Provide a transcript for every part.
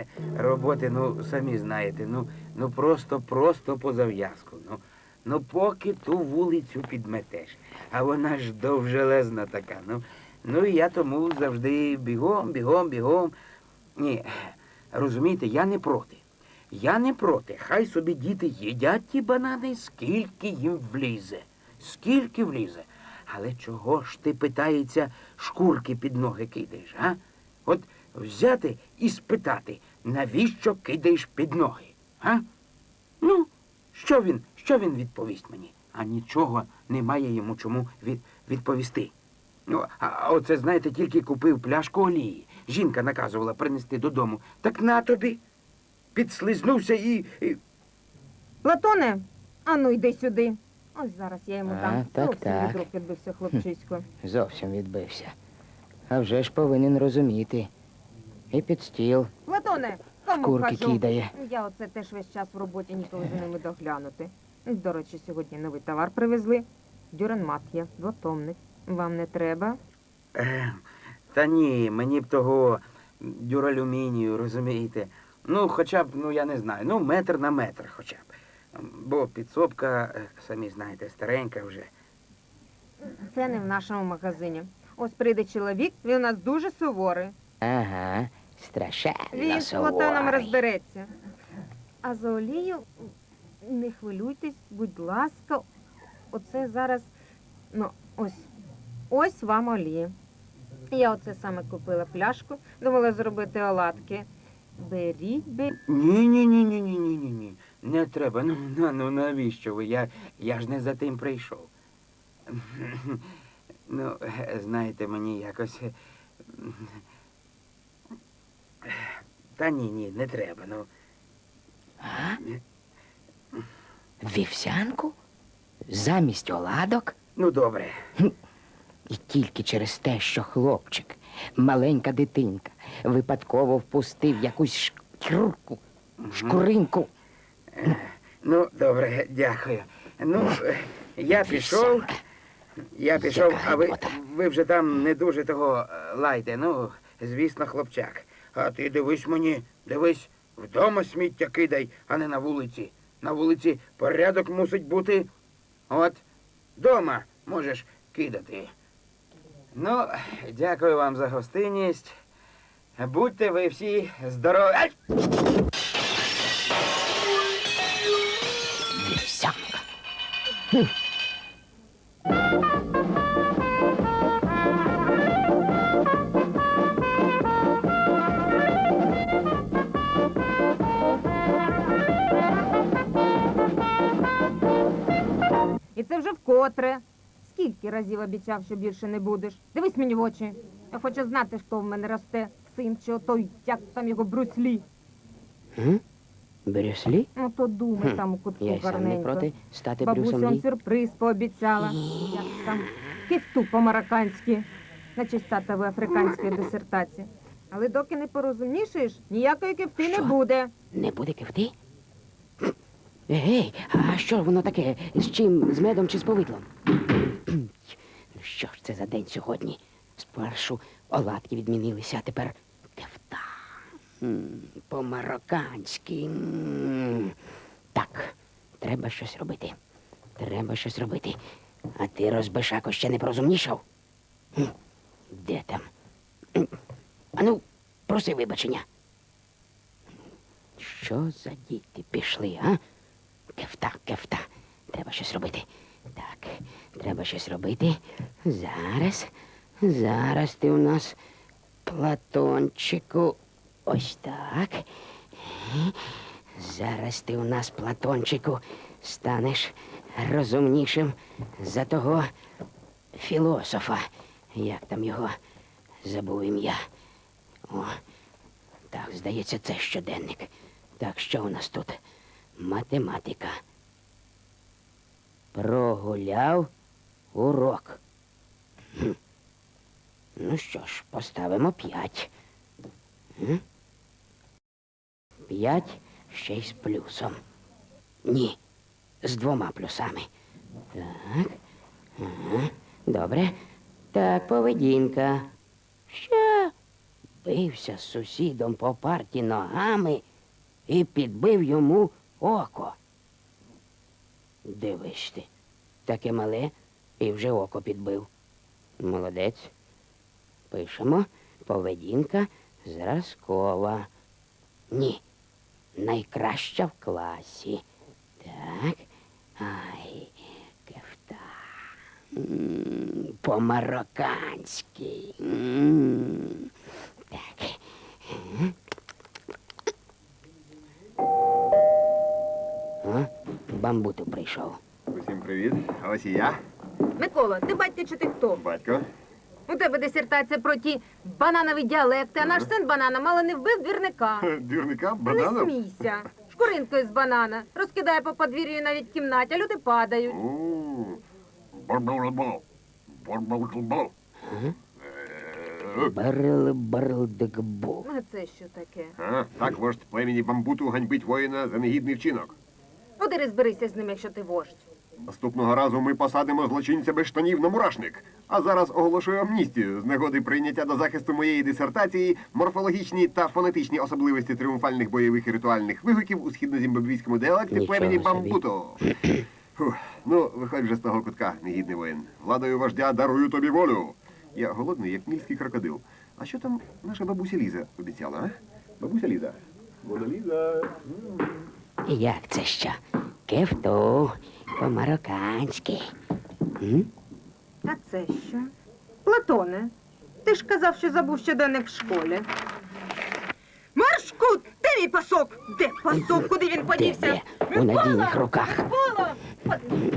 мене роботи, ну, самі знаєте, ну, ну просто, просто по зав'язку. Ну, ну поки ту вулицю підметеш, а вона ж довжелезна така. Ну, ну і я тому завжди бігом, бігом, бігом. Ні, розумієте, я не проти. Я не проти. Хай собі діти їдять ті банани, скільки їм влізе. Скільки влізе. Але чого ж ти, питається, шкурки під ноги кидаєш, а? От взяти і спитати, навіщо кидаєш під ноги? А? Ну, що він, що він відповість мені? А нічого немає йому чому від, відповісти. Ну, а, оце, знаєте, тільки купив пляшку олії. Жінка наказувала принести додому. Так на тобі. Підслизнувся і. і... Платоне, а ну йди сюди. Ось зараз я йому А, дам. так, Зовсім так. від рук відбився хлопчисько. Зовсім відбився. А вже ж повинен розуміти. І під стіл Платоне, кому шкурки кажу? кидає. Я оце теж весь час в роботі ніколи за ними доглянути. До речі, сьогодні новий товар привезли. Дюранмат є, двотомник. Вам не треба? Е, Та ні, мені б того дюралюмінію, розумієте. Ну, хоча б, ну я не знаю, ну метр на метр хоча б. Бо підсобка, е, самі знаєте, старенька вже. Це не в нашому магазині. Ось прийде чоловік, він у нас дуже суворий. Ага, страшенно Він з Платоном суворий. розбереться. А за олію не хвилюйтесь, будь ласка, оце зараз. Ну, ось, ось вам олія. Я оце саме купила пляшку, думала зробити оладки. Беріть, беріть. Ні, ні, ні, ні, ні, ні, ні, ні. Не треба. Ну, ну, ну навіщо ви? Я, я ж не за тим прийшов. Ну, е, знаєте, мені якось. е, Та ні, ні, не треба. Ну, А? Вівсянку? Замість оладок? ну добре. І тільки через те, що хлопчик, маленька дитинка, випадково впустив якусь шкурку, шкуринку. Ну, добре, дякую. Ну, е, я пішов. Я пішов, а ви, ви вже там не дуже того е, лайте. Ну, звісно, хлопчак. А ти дивись мені, дивись, вдома сміття кидай, а не на вулиці. На вулиці порядок мусить бути. От, вдома можеш кидати. Ну, дякую вам за гостинність. Будьте ви всі здорові. Ай! Вівсянка. Вже вкотре. Скільки разів обіцяв, що більше не будеш? Дивись мені в очі. Я хочу знати, хто в мене росте, син чи отой, як там його бруслі. М? Брюслі? Ну то думай Хм, там у кутку Я й сам не гарненько. проти стати Бабуся Брюсом вам Лі. сюрприз пообіцяла. Як там кіфту по-марокканськи. На честь татової африканської дисертації. Але доки не порозумнішаєш, ніякої кіфти не Що? буде. Не буде кивти? Гей, а що воно таке? З чим? З медом чи з повидлом? Ну що ж це за день сьогодні? Спершу оладки відмінилися, а тепер кефта. По-марокканськи. Так, треба щось робити. Треба щось робити. А ти, розбишако, ще не порозумнішав? Де там? Ану, проси вибачення. Що за діти пішли, а? Кефта, кефта. Треба щось робити. Так, треба щось робити. Зараз. Зараз ти у нас Платончику. Ось так. Зараз ти у нас, Платончику, станеш розумнішим за того філософа. Як там його забув ім'я. О, так, здається, це щоденник. Так, що у нас тут? Математика. Прогуляв урок. Хм. Ну що ж, поставимо п'ять. П'ять ще й з плюсом. Ні, з двома плюсами. Так. Ага. Добре. Так, поведінка. Що? бився з сусідом по парті ногами і підбив йому око. Дивись ти, таке мале і вже око підбив. Молодець. Пишемо поведінка зразкова. Ні, найкраща в класі. Так. Ай, кефта. По-марокканськи. Бамбуту прийшов. Усім привіт. А ось і я, Микола, ти батько чи ти хто? батько. У тебе дисертація про ті бананові діалекти, а наш син банана мало не вбив двірника. Двірника, Не смійся. Шкуринкою з банана. Розкидає по подвір'ю навіть в кімнаті, а люди падають. Бар-бар-бар. Ага. Е, Барил барлдикбу. А це що таке? а, Так вождь племені бамбуту ганьбить воїна за негідний вчинок. Подири зберися з ним, якщо ти вождь. Наступного разу ми посадимо злочинця без штанів на мурашник. А зараз оголошую амністію з нагоди прийняття до захисту моєї дисертації морфологічні та фонетичні особливості тріумфальних бойових і ритуальних вигуків у східнозімбабвійському діалекті Нічого племені собі. Фух, ну, виходь вже з того кутка, негідний воїн. Владою вождя дарую тобі волю. Я голодний, як мільський крокодил. А що там наша бабуся Ліза обіцяла, а? Бабуся Ліза. Вона Ліза. Як це що? Кефту по-марокканськи. М? А це що? Платоне, ти ж казав, що забув щоденник в школі. Маршку, де мій пасок? Де пасок? Куди він подівся? Де? У надійних руках. Микола! Щоденник.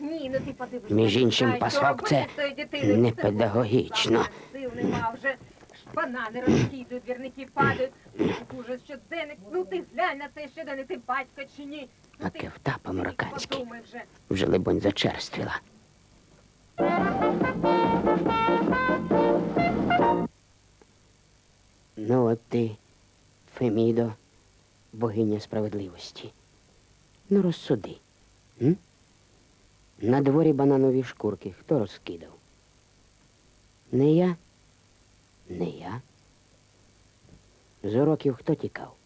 Ні, ну ти подивись. Між іншим, пасок це не Це педагогічно. Сил нема вже. Банани розкидують, двірники падають. Боже, щоденник. Ну ти глянь на цей щоденник, ти батько чи ні? Ну, А ти- подумай вже. Вже, либонь, зачерствіла. Ну, от ти, Фемідо, богиня справедливості. Ну, розсуди. М? На дворі бананові шкурки хто розкидав? Не я? Не я. З уроків хто тікав?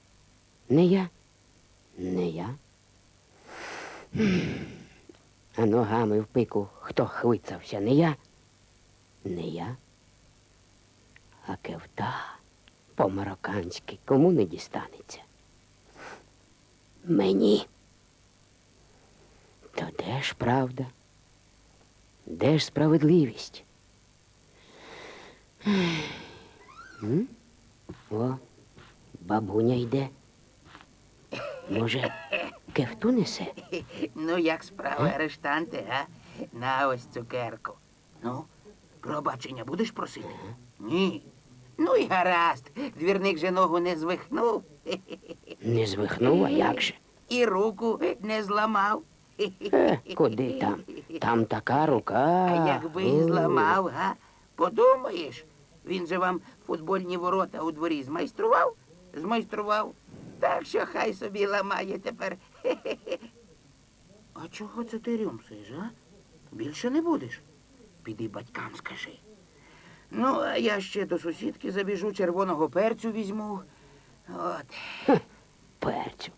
Не я? Не я. А ногами в пику хто хвицався? Не я? Не я. А кевта по-марокканськи кому не дістанеться? Мені. То де ж правда? Де ж справедливість? М? О, бабуня йде. Може, кефту несе? Ну, як справи, арештанти, а? На ось цукерку. Ну, пробачення будеш просити? Ні. Ну і гаразд. Двірник же ногу не звихнув Не звихнув, а як же? і руку не зламав. Е, куди там? Там така рука. А якби і зламав, га? Подумаєш, він же вам футбольні ворота у дворі змайстрував? Змайстрував. Так що хай собі ламає тепер. А чого це ти рюмсиш, а? Більше не будеш? Піди батькам скажи. Ну, а я ще до сусідки забіжу, червоного перцю візьму. От. Перцю.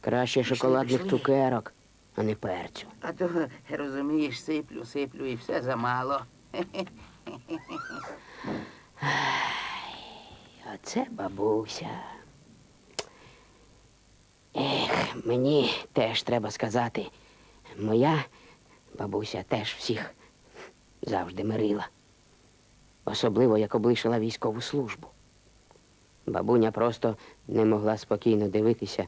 Краще шоколадних пішли. цукерок, а не перцю. А то, розумієш, сиплю, сиплю і все замало. Оце бабуся. Ех, мені теж треба сказати. Моя бабуся теж всіх завжди мирила. Особливо, як облишила військову службу. Бабуня просто не могла спокійно дивитися,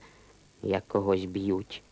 як когось б'ють.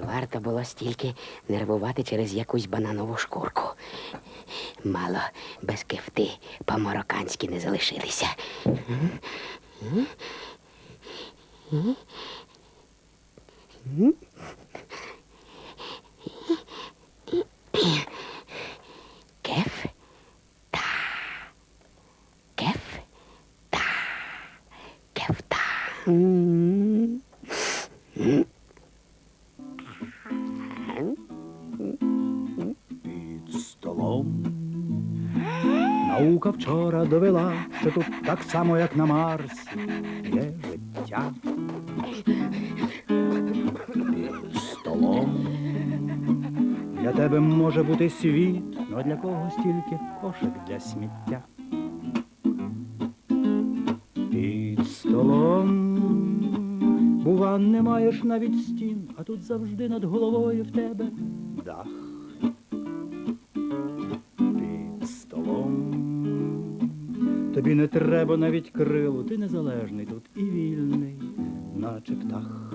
Варто було стільки нервувати через якусь бананову шкурку. Мало без кифти по-марокканськи не залишилися. Кеф та. Кеф та. Кеф та. Вчора довела, що тут так само, як на Марсі, є життя. Під столом. Для тебе може бути світ, но для когось тільки кошик для сміття. Під столом. Бува, не маєш навіть стін, а тут завжди над головою в тебе Тобі не треба навіть крилу, ти незалежний тут і вільний, наче птах.